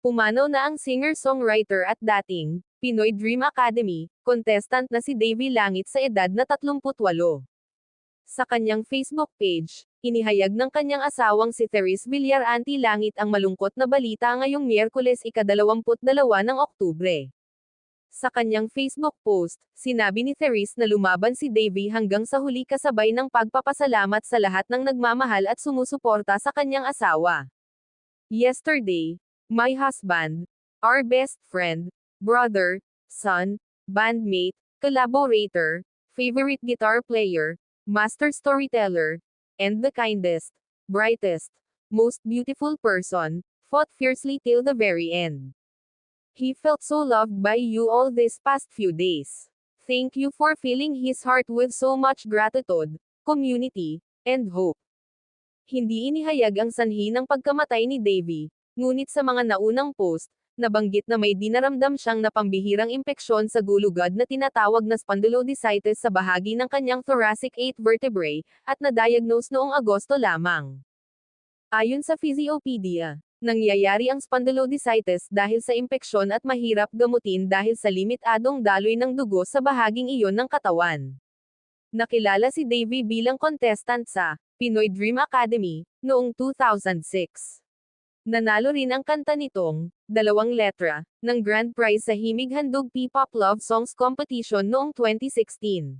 Pumanaw na ang singer-songwriter at dating Pinoy Dream Academy contestant na si Davy Langit sa edad na 38. Sa kanyang Facebook page, inihayag ng kanyang asawang si Therese Villaranti Langit ang malungkot na balita ngayong Miyerkules ika-22 ng Oktubre. Sa kanyang Facebook post, sinabi ni Therese na lumaban si Davy hanggang sa huli kasabay ng pagpapasalamat sa lahat ng nagmamahal at sumusuporta sa kanyang asawa. Yesterday, my husband, our best friend, brother, son, bandmate, collaborator, favorite guitar player, master storyteller, and the kindest, brightest, most beautiful person, fought fiercely till the very end. He felt so loved by you all these past few days. Thank you for filling his heart with so much gratitude, community, and hope. Hindi inihayag ang sanhi ng pagkamatay ni Davy, ngunit sa mga naunang post, nabanggit na may dinaramdam siyang napambihirang impeksyon sa gulugad na tinatawag na spondylodisitis sa bahagi ng kanyang thoracic 8 vertebrae, at na-diagnose noong Agosto lamang. Ayon sa Physiopedia, nangyayari ang spondylodisitis dahil sa impeksyon at mahirap gamutin dahil sa limitadong daloy ng dugo sa bahaging iyon ng katawan. Nakilala si Davy bilang contestant sa Pinoy Dream Academy noong 2006. Nanalo rin ang kanta nitong dalawang letra ng Grand Prize sa Himig Handog P-Pop Love Songs Competition noong 2016.